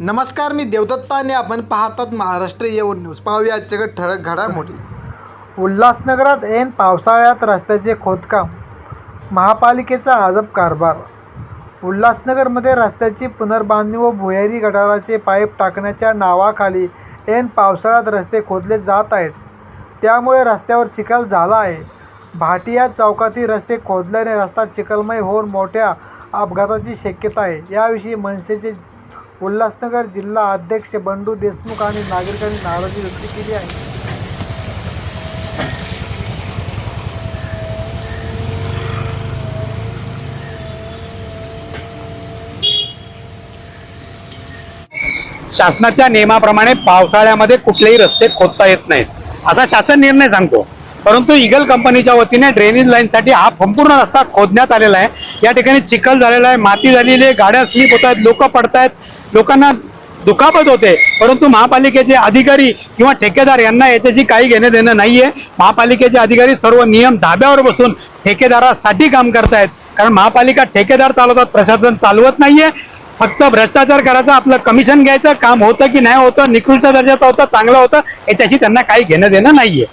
नमस्कार मी देवदत्ता आणि आपण पाहतात महाराष्ट्र येऊन न्यूज. पाहूया आजच्या ठळक घडामोडी. उल्हासनगरात ऐन पावसाळ्यात रस्त्याचे खोदकाम महापालिकेचा अजब कारभार. उल्हासनगरमध्ये रस्त्याची पुनर्बांधणी व भुयारी गटाराचे पाईप टाकण्याच्या नावाखाली ऐन पावसाळ्यात रस्ते खोदले जात आहेत. त्यामुळे रस्त्यावर चिखल झाला आहे. भाटिया चौकातील रस्ते खोदल्याने रस्ता चिखलमय होऊन मोठ्या अपघाताची शक्यता आहे. याविषयी मनसेचे उल्हासनगर जिल्हा अध्यक्ष बंडू देशमुख आणि नागरिकांनी नाराजी व्यक्त केली आहे. शासनाच्या नियमाप्रमाणे पावसाळ्यामध्ये कुठलेही रस्ते खोदता येत नाहीत. असा शासन निर्णय सांगतो. परंतु इगल कंपनीच्या वतीने ड्रेनेज लाईनसाठी हा संपूर्ण रस्ता खोदण्यात आलेला आहे. या ठिकाणी चिखल झालेला आहे माती झालेली आहे गाड्या स्लिप होत आहेत लोक पडतायत. लोकांना दुखापत होते. परंतु महापालिकेचे अधिकारी किंवा ठेकेदार यांना याच्याशी काही घेणं देणं नाहीये. महापालिकेचे अधिकारी सर्व नियम धाब्यावर बसून ठेकेदारासाठी काम करतायत. कारण महापालिका ठेकेदार चालवतात प्रशासन चालवत नाहीये. फक्त भ्रष्टाचार करायचं आपलं कमिशन घ्यायचं काम होतं की नाही होतं निकृष्ट दर्जाचं होतं चांगलं होतं याच्याशी त्यांना काही घेणं देणं नाहीये.